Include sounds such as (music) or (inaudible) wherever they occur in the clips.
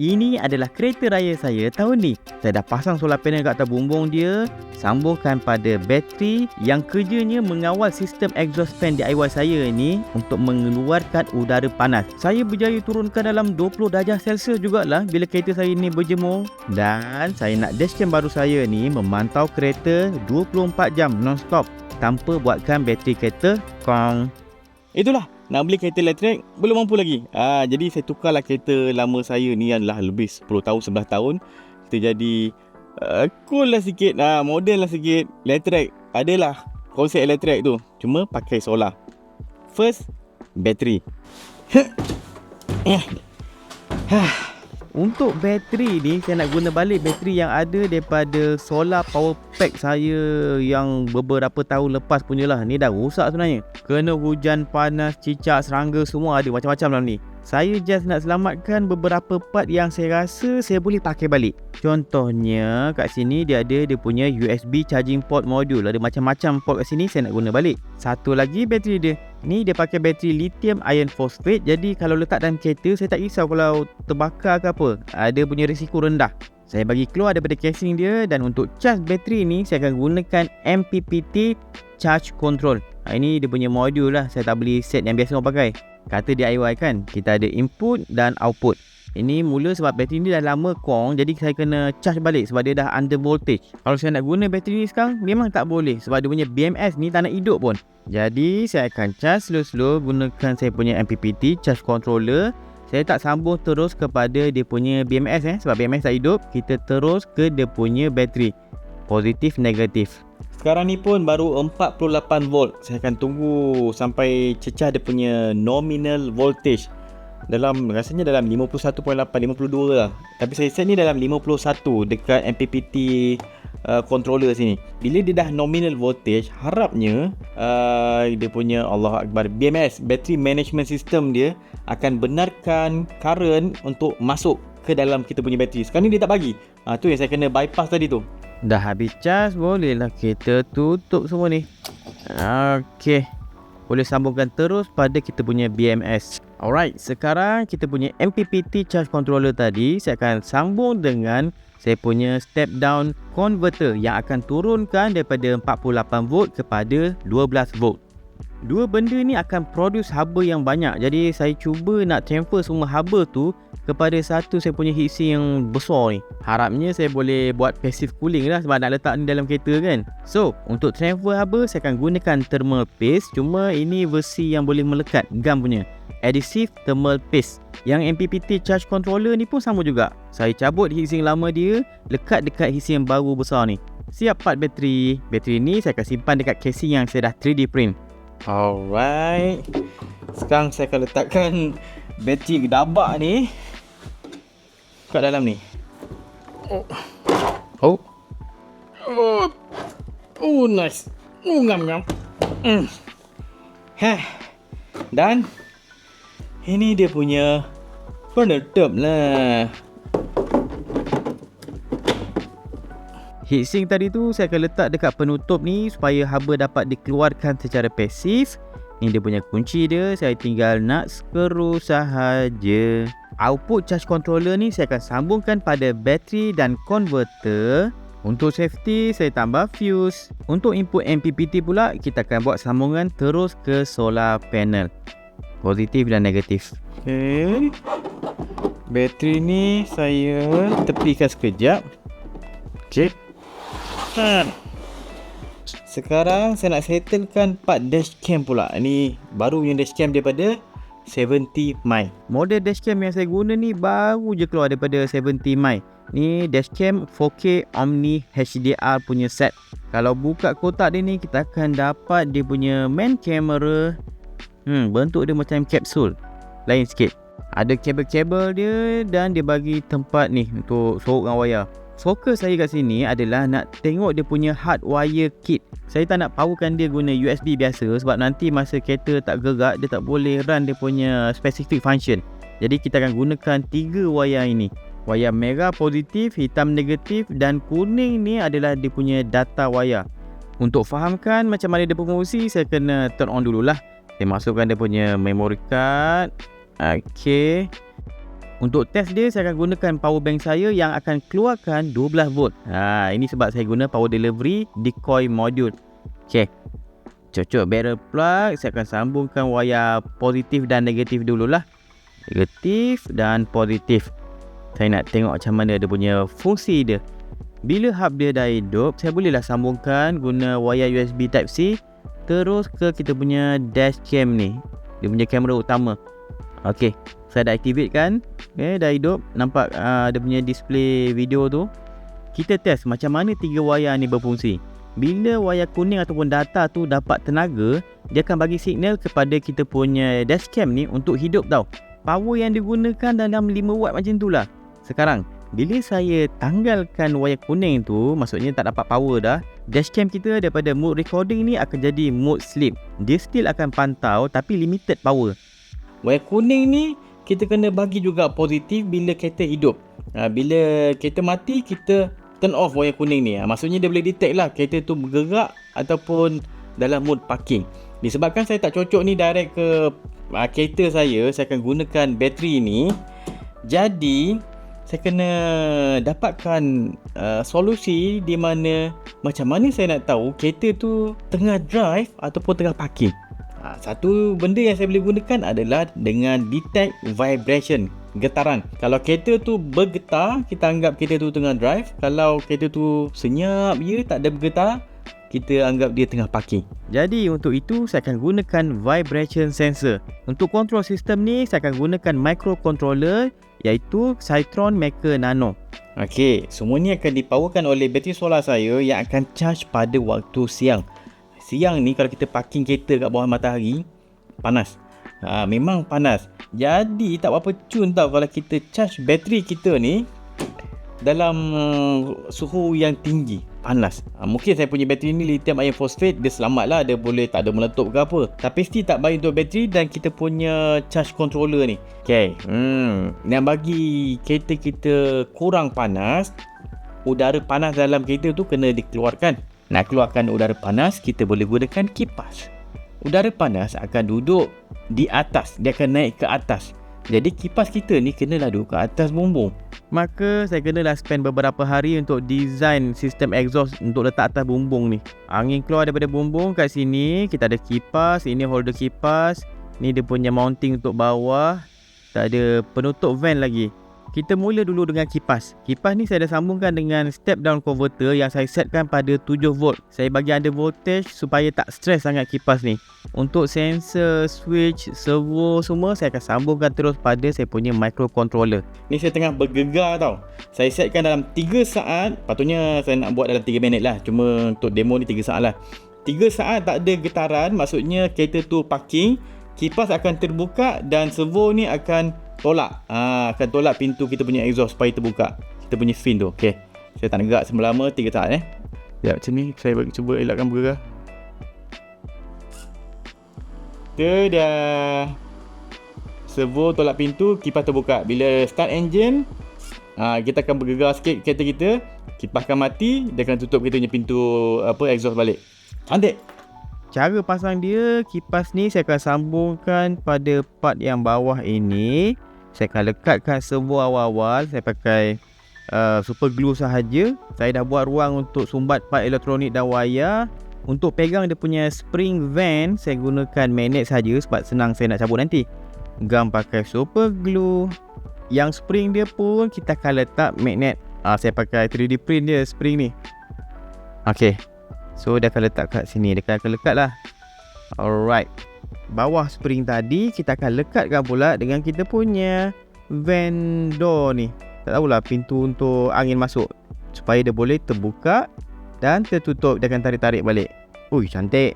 Ini adalah kereta raya saya tahun ni. Saya dah pasang solar panel kat atas bumbung dia, sambungkan pada bateri yang kerjanya mengawal sistem exhaust fan DIY saya ni untuk mengeluarkan udara panas. Saya berjaya turunkan dalam 20 darjah Celsius jugalah bila kereta saya ni berjemur. Dan saya nak dashcam baru saya ni memantau kereta 24 jam non-stop tanpa buatkan bateri kereta kong. Itulah nak beli kereta elektrik belum mampu lagi. Ah jadi saya tukarlah kereta lama saya ni adalah lebih 10 tahun 11 tahun. Kita jadi uh, cool lah sikit, ah modern lah sikit. Elektrik adalah konsep elektrik tu. Cuma pakai solar. First bateri. Untuk bateri ni saya nak guna balik bateri yang ada daripada solar power pack saya yang beberapa tahun lepas punya lah. Ni dah rosak sebenarnya. Kena hujan panas, cicak, serangga semua ada macam-macam dalam ni. Saya just nak selamatkan beberapa part yang saya rasa saya boleh pakai balik. Contohnya kat sini dia ada dia punya USB charging port module. Ada macam-macam port kat sini saya nak guna balik. Satu lagi bateri dia. Ni dia pakai bateri lithium iron phosphate Jadi kalau letak dalam kereta Saya tak risau kalau terbakar ke apa Ada punya risiko rendah Saya bagi keluar daripada casing dia Dan untuk charge bateri ni Saya akan gunakan MPPT Charge Control ha, Ini dia punya modul lah Saya tak beli set yang biasa orang pakai Kata DIY kan Kita ada input dan output. Ini mula sebab bateri ni dah lama kong Jadi saya kena charge balik sebab dia dah under voltage. Kalau saya nak guna bateri ni sekarang Memang tak boleh Sebab dia punya BMS ni tak nak hidup pun. Jadi saya akan charge slow-slow Gunakan saya punya MPPT charge controller. Saya tak sambung terus kepada dia punya BMS eh Sebab BMS tak hidup. Kita terus ke dia punya bateri. Positif negatif sekarang ni pun baru 48 volt. Saya akan tunggu sampai cecah dia punya nominal voltage. Dalam rasanya dalam 51.8 52 lah. Tapi saya set ni dalam 51 dekat MPPT uh, controller sini. Bila dia dah nominal voltage harapnya uh, dia punya Allah Akbar BMS battery management system dia akan benarkan current untuk masuk ke dalam kita punya bateri. Sekarang ni dia tak bagi. Uh, tu yang saya kena bypass tadi tu dah habis charge boleh lah kita tutup semua ni Okey boleh sambungkan terus pada kita punya BMS. Alright, sekarang kita punya MPPT charge controller tadi saya akan sambung dengan saya punya step down converter yang akan turunkan daripada 48 volt kepada 12 volt. Dua benda ni akan produce haba yang banyak. Jadi saya cuba nak transfer semua haba tu kepada satu saya punya heatsink yang besar ni. Harapnya saya boleh buat passive cooling lah sebab nak letak ni dalam kereta kan. So, untuk transfer haba saya akan gunakan thermal paste. Cuma ini versi yang boleh melekat gam punya. Adhesive thermal paste. Yang MPPT charge controller ni pun sama juga. Saya cabut heatsink lama dia, lekat dekat heatsink yang baru besar ni. Siap part bateri. Bateri ni saya akan simpan dekat casing yang saya dah 3D print. Alright. Sekarang saya akan letakkan bateri gedabak ni kat dalam ni. Oh. Oh. Oh, oh nice. Oh, ngam ngam. Hmm. Heh. Dan ini dia punya penutup lah. Heatsink tadi tu saya akan letak dekat penutup ni supaya haba dapat dikeluarkan secara pasif. Ni dia punya kunci dia. Saya tinggal nak screw sahaja. Output charge controller ni saya akan sambungkan pada bateri dan converter. Untuk safety saya tambah fuse. Untuk input MPPT pula kita akan buat sambungan terus ke solar panel. Positif dan negatif. Okay. Bateri ni saya tepikan sekejap. Cek. Ha. Sekarang saya nak settlekan part dashcam pula. Ini baru yang dashcam daripada 70 my. Model dashcam yang saya guna ni baru je keluar daripada 70 my. Ni dashcam 4K Omni HDR punya set. Kalau buka kotak dia ni kita akan dapat dia punya main camera. Hmm, bentuk dia macam kapsul. Lain sikit. Ada kabel-kabel dia dan dia bagi tempat ni untuk sorokkan wayar fokus saya kat sini adalah nak tengok dia punya hardwire kit. Saya tak nak powerkan dia guna USB biasa sebab nanti masa kereta tak gerak dia tak boleh run dia punya specific function. Jadi kita akan gunakan tiga wayar ini. Wayar merah positif, hitam negatif dan kuning ni adalah dia punya data wayar. Untuk fahamkan macam mana dia berfungsi, saya kena turn on dululah. Saya masukkan dia punya memory card. Okay. Untuk test dia saya akan gunakan power bank saya yang akan keluarkan 12 volt. Ha, ini sebab saya guna power delivery decoy module. Okey. Cocok barrel plug, saya akan sambungkan wayar positif dan negatif dululah. Negatif dan positif. Saya nak tengok macam mana dia punya fungsi dia. Bila hub dia dah hidup, saya bolehlah sambungkan guna wayar USB type C terus ke kita punya dash cam ni. Dia punya kamera utama. Okey, saya dah activate kan. Okay, dah hidup. Nampak uh, dia punya display video tu. Kita test macam mana tiga wayar ni berfungsi. Bila wayar kuning ataupun data tu dapat tenaga, dia akan bagi signal kepada kita punya dashcam ni untuk hidup tau. Power yang digunakan dalam 5 watt macam tu lah. Sekarang, bila saya tanggalkan wayar kuning tu, maksudnya tak dapat power dah, dashcam kita daripada mode recording ni akan jadi mode sleep. Dia still akan pantau tapi limited power. Wayar kuning ni kita kena bagi juga positif bila kereta hidup. Ha, bila kereta mati, kita turn off wayar kuning ni. Ha, maksudnya dia boleh detect lah kereta tu bergerak ataupun dalam mode parking. Disebabkan saya tak cocok ni direct ke uh, kereta saya, saya akan gunakan bateri ni. Jadi, saya kena dapatkan uh, solusi di mana macam mana saya nak tahu kereta tu tengah drive ataupun tengah parking. Ha, satu benda yang saya boleh gunakan adalah dengan detect vibration, getaran. Kalau kereta tu bergetar, kita anggap kereta tu tengah drive. Kalau kereta tu senyap je, tak ada bergetar, kita anggap dia tengah parking. Jadi untuk itu saya akan gunakan vibration sensor. Untuk control system ni saya akan gunakan microcontroller iaitu Cytron Maker Nano. Okey, semua ni akan dipowerkan oleh bateri solar saya yang akan charge pada waktu siang. Siang ni kalau kita parking kereta kat bawah matahari, panas. Ha, memang panas. Jadi tak apa cun tau kalau kita charge bateri kita ni dalam uh, suhu yang tinggi panas ha, mungkin saya punya bateri ni lithium iron phosphate dia selamat lah dia boleh tak ada meletup ke apa tapi still tak baik untuk bateri dan kita punya charge controller ni ok hmm. yang bagi kereta kita kurang panas udara panas dalam kereta tu kena dikeluarkan nak keluarkan udara panas kita boleh gunakan kipas udara panas akan duduk di atas dia akan naik ke atas jadi kipas kita ni kenalah duduk ke atas bumbung. Maka saya kenalah spend beberapa hari untuk design sistem exhaust untuk letak atas bumbung ni. Angin keluar daripada bumbung kat sini, kita ada kipas, ini holder kipas, ni dia punya mounting untuk bawah. Tak ada penutup vent lagi. Kita mula dulu dengan kipas. Kipas ni saya dah sambungkan dengan step down converter yang saya setkan pada 7 volt. Saya bagi ada voltage supaya tak stres sangat kipas ni. Untuk sensor, switch, servo semua saya akan sambungkan terus pada saya punya microcontroller. Ni saya tengah bergegar tau. Saya setkan dalam 3 saat. Patutnya saya nak buat dalam 3 minit lah. Cuma untuk demo ni 3 saat lah. 3 saat tak ada getaran maksudnya kereta tu parking. Kipas akan terbuka dan servo ni akan tolak. Ha, akan tolak pintu kita punya exhaust supaya terbuka. Kita punya fin tu ok saya tak negak selama 3 saat eh. Sekejap macam ni. Saya bagi cuba elakkan bergerak Dadah Servo tolak pintu Kipas terbuka. Bila start engine ha, Kita akan bergegar sikit kereta kita. Kipas akan mati Dia akan tutup kita punya pintu Apa exhaust balik. Cantik. Cara pasang dia Kipas ni saya akan sambungkan Pada part yang bawah ini saya akan lekatkan semua awal-awal. Saya pakai uh, super glue sahaja. Saya dah buat ruang untuk sumbat part elektronik dan wayar. Untuk pegang dia punya spring vent Saya gunakan magnet sahaja Sebab senang saya nak cabut nanti. Gam pakai super glue. Yang spring dia pun kita akan letak magnet. Uh, Saya pakai 3D print dia spring ni. Okay. So dia akan letak kat sini. Dia akan lekat lah Alright bawah spring tadi kita akan lekatkan pula dengan kita punya vendor ni. Tak tahulah pintu untuk angin masuk supaya dia boleh terbuka dan tertutup. Dia akan tarik-tarik balik. Ui cantik.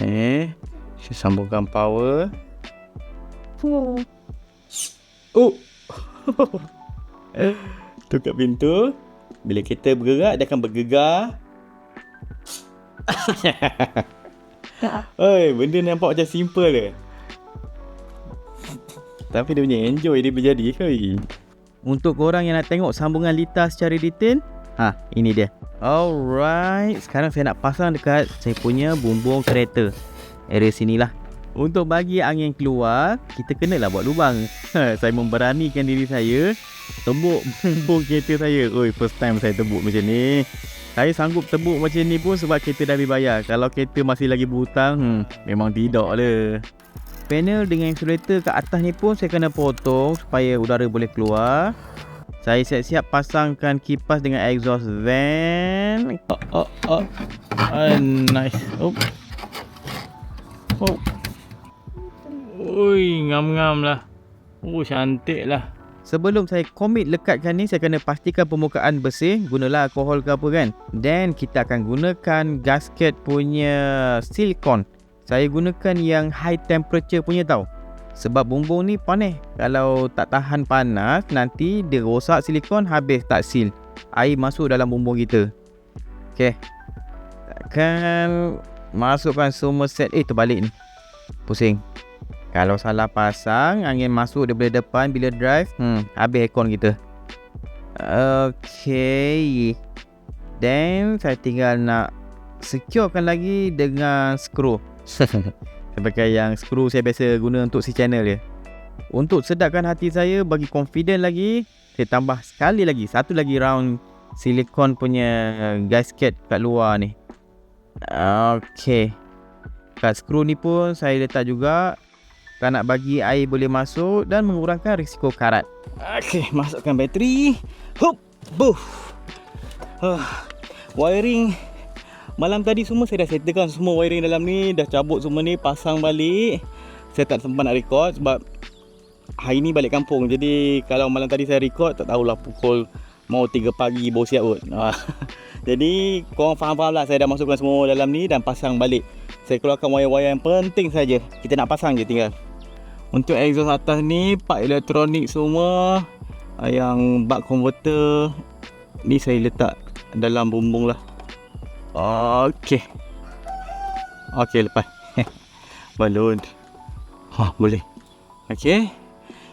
Eh saya sambungkan power. Oh. (laughs) Tutup pintu. Bila kita bergerak dia akan bergegar (laughs) (laughs) Oi, benda nampak macam simple ke? Tapi dia punya enjoy dia berjadi ke? Untuk korang yang nak tengok sambungan litas secara detail, ha, ini dia. Alright, sekarang saya nak pasang dekat saya punya bumbung kereta. Area sinilah. Untuk bagi angin keluar, kita kenalah buat lubang. (laughs) Ha, saya memberanikan diri saya tebuk bumbung (laughs) kereta saya. Oi, first time saya tebuk macam ni. Saya sanggup tebuk macam ni pun sebab kereta dah dibayar. Kalau kereta masih lagi berhutang, hmm, memang tidak lah. Panel dengan insulator kat atas ni pun saya kena potong supaya udara boleh keluar. Saya siap-siap pasangkan kipas dengan exhaust van. Oh, oh, oh. Uh, nice. Oh. Oh. Ui, ngam-ngam lah. Oh, cantik lah. Sebelum saya komit lekatkan ni, saya kena pastikan permukaan bersih. Gunalah alkohol ke apa kan. Then, kita akan gunakan gasket punya silikon. Saya gunakan yang high temperature punya tau. Sebab bumbung ni panas. Kalau tak tahan panas, nanti dia rosak silikon habis tak seal. Air masuk dalam bumbung kita. Okay. Takkan masukkan semua set. Eh, terbalik ni. Pusing. Kalau salah pasang, angin masuk daripada depan bila drive, hmm, habis aircon kita. Okay. Then, saya tinggal nak securekan lagi dengan skru. Saya pakai yang skru saya biasa guna untuk si channel dia. Untuk sedapkan hati saya bagi confident lagi, saya tambah sekali lagi, satu lagi round silikon punya gasket kat luar ni. Okay. Kat skru ni pun saya letak juga tak nak bagi air boleh masuk dan mengurangkan risiko karat. Okay, masukkan bateri. Hup, buh. Uh, wiring. Malam tadi semua saya dah settlekan semua wiring dalam ni. Dah cabut semua ni pasang balik. Saya tak sempat nak record sebab Hari ni balik kampung. Jadi kalau malam tadi saya record Tak tahulah pukul Mau 3 pagi baru siap kot. (laughs) Jadi korang faham-faham lah Saya dah masukkan semua dalam ni Dan pasang balik. Saya keluarkan wire-wire yang penting saja. Kita nak pasang je tinggal Untuk exhaust atas ni Part elektronik semua Yang bak converter Ni saya letak dalam bumbung lah Okey. Okey lepas. (laughs) Balon. Ha boleh. Okey.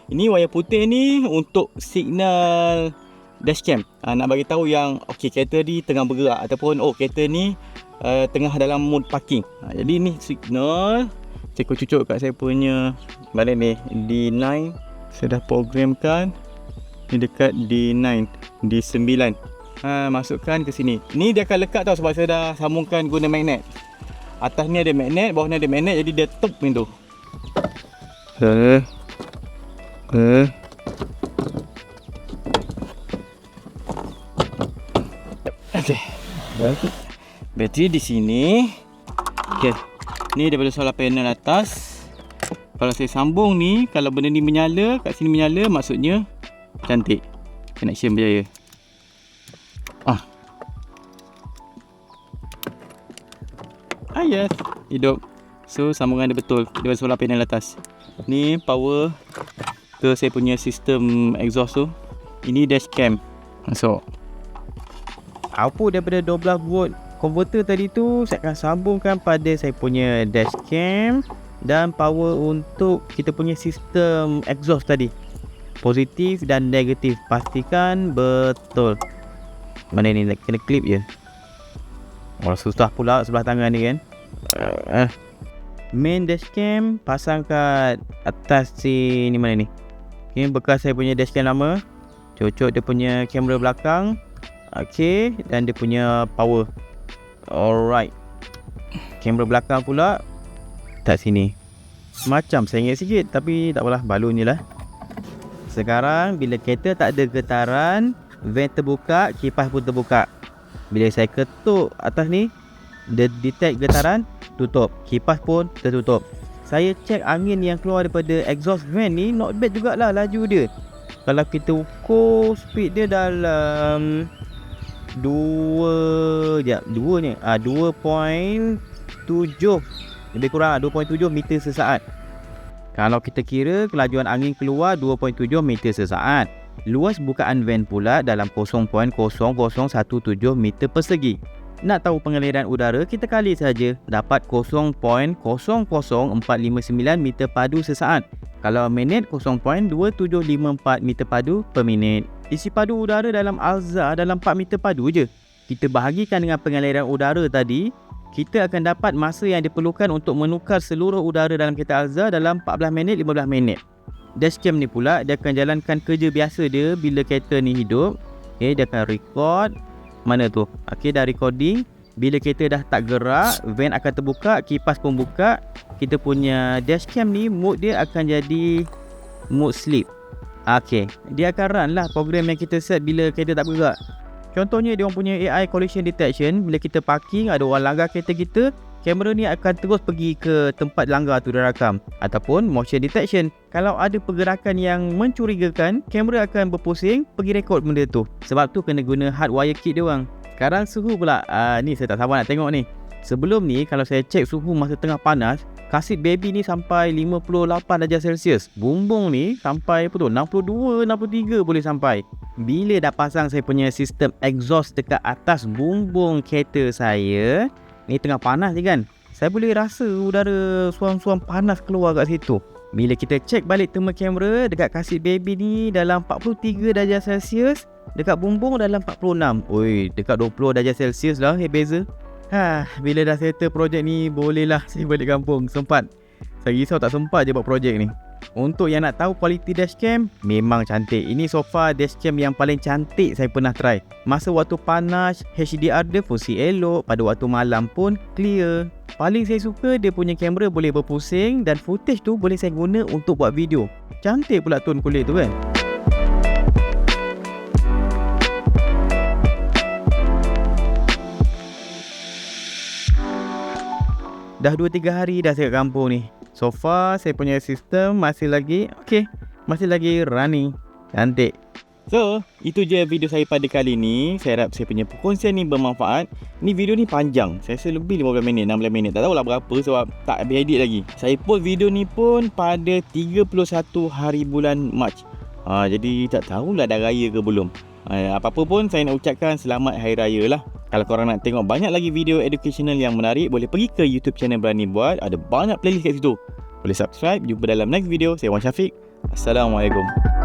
Ini wayar putih ni untuk signal dashcam. Ha, nak bagi tahu yang okey kereta ni tengah bergerak ataupun oh kereta ni uh, tengah dalam mode parking. Ha, jadi ni signal. Saya cucuk kat saya punya mana ni D9 saya dah programkan ni dekat D9 D9 ha, masukkan ke sini. Ni dia akan lekat tau sebab saya dah sambungkan guna magnet. Atas ni ada magnet, bawah ni ada magnet jadi dia top pintu. Eh. Eh. Okey. Bateri di sini. Okey. Ni daripada solar panel atas. Kalau saya sambung ni, kalau benda ni menyala, kat sini menyala, maksudnya cantik. Connection berjaya. Ah yes, hidup. So sambungan dia betul dengan solar panel atas. Ni power ke saya punya sistem exhaust tu. Ini dashcam. So output daripada 12 volt converter tadi tu saya akan sambungkan pada saya punya dashcam dan power untuk kita punya sistem exhaust tadi. Positif dan negatif pastikan betul. Mana ni kena clip je. Oh susah pula sebelah tangan ni kan uh, Main dashcam Pasang kat Atas si Ni mana ni Ini bekas saya punya dashcam lama Cocok dia punya kamera belakang Okay Dan dia punya power Alright. Kamera belakang pula Tak sini. Macam sengit sikit Tapi tak apalah Balon je lah. Sekarang Bila kereta tak ada getaran Vent terbuka Kipas pun terbuka. Bila saya ketuk atas ni Dia detect getaran Tutup. Kipas pun tertutup. Saya cek angin yang keluar daripada exhaust fan ni Not bad jugalah laju dia. Kalau kita ukur speed dia dalam 2 Sekejap 2 ni ah, 2.7 Lebih kurang 2.7 meter sesaat Kalau kita kira kelajuan angin keluar 2.7 meter sesaat Luas bukaan van pula dalam 0.0017 meter persegi. Nak tahu pengaliran udara, kita kali saja dapat 0.00459 meter padu sesaat. Kalau minit 0.2754 meter padu per minit. Isi padu udara dalam Alza dalam 4 meter padu je. Kita bahagikan dengan pengaliran udara tadi kita akan dapat masa yang diperlukan untuk menukar seluruh udara dalam kereta Alza dalam 14 minit 15 minit. Dashcam ni pula dia akan jalankan kerja biasa dia bila kereta ni hidup. Okay, dia akan record mana tu. Okay, dah recording. Bila kereta dah tak gerak, van akan terbuka, kipas pun buka. Kita punya dashcam ni mode dia akan jadi mode sleep. Okay, dia akan run lah program yang kita set bila kereta tak bergerak. Contohnya dia orang punya AI collision detection bila kita parking ada orang langgar kereta kita, kamera ni akan terus pergi ke tempat langgar tu dia rakam ataupun motion detection. Kalau ada pergerakan yang mencurigakan, kamera akan berpusing pergi rekod benda tu. Sebab tu kena guna hard wire kit dia orang. Sekarang suhu pula. Uh, ni saya tak sabar nak tengok ni. Sebelum ni kalau saya cek suhu masa tengah panas, kasih baby ni sampai 58 darjah Celsius. Bumbung ni sampai apa tu? 62, 63 boleh sampai. Bila dah pasang saya punya sistem exhaust dekat atas bumbung kereta saya, ni tengah panas ni kan. Saya boleh rasa udara suam-suam panas keluar kat situ. Bila kita cek balik thermal camera dekat kasih baby ni dalam 43 darjah Celsius, Dekat bumbung dalam 46 Oi, dekat 20 darjah Celsius lah eh beza Ha, bila dah settle projek ni bolehlah saya balik kampung sempat. Saya risau tak sempat je buat projek ni. Untuk yang nak tahu kualiti dashcam, memang cantik. Ini so far dashcam yang paling cantik saya pernah try. Masa waktu panas, HDR dia fungsi elok, pada waktu malam pun clear. Paling saya suka dia punya kamera boleh berpusing dan footage tu boleh saya guna untuk buat video. Cantik pula tone kulit tu kan. Dah 2-3 hari dah saya kampung ni So far saya punya sistem masih lagi Okay Masih lagi running Cantik So, itu je video saya pada kali ni. Saya harap saya punya perkongsian ni bermanfaat. Ni video ni panjang. Saya rasa lebih 15 minit, 16 minit. Tak tahulah berapa sebab tak habis edit lagi. Saya post video ni pun pada 31 hari bulan Mac. Ha, jadi tak tahulah dah raya ke belum. Ha, apa-apa pun saya nak ucapkan selamat hari raya lah. Kalau korang nak tengok banyak lagi video educational yang menarik, boleh pergi ke YouTube channel Berani Buat. Ada banyak playlist kat situ. Boleh subscribe. Jumpa dalam next video. Saya Wan Syafiq. Assalamualaikum.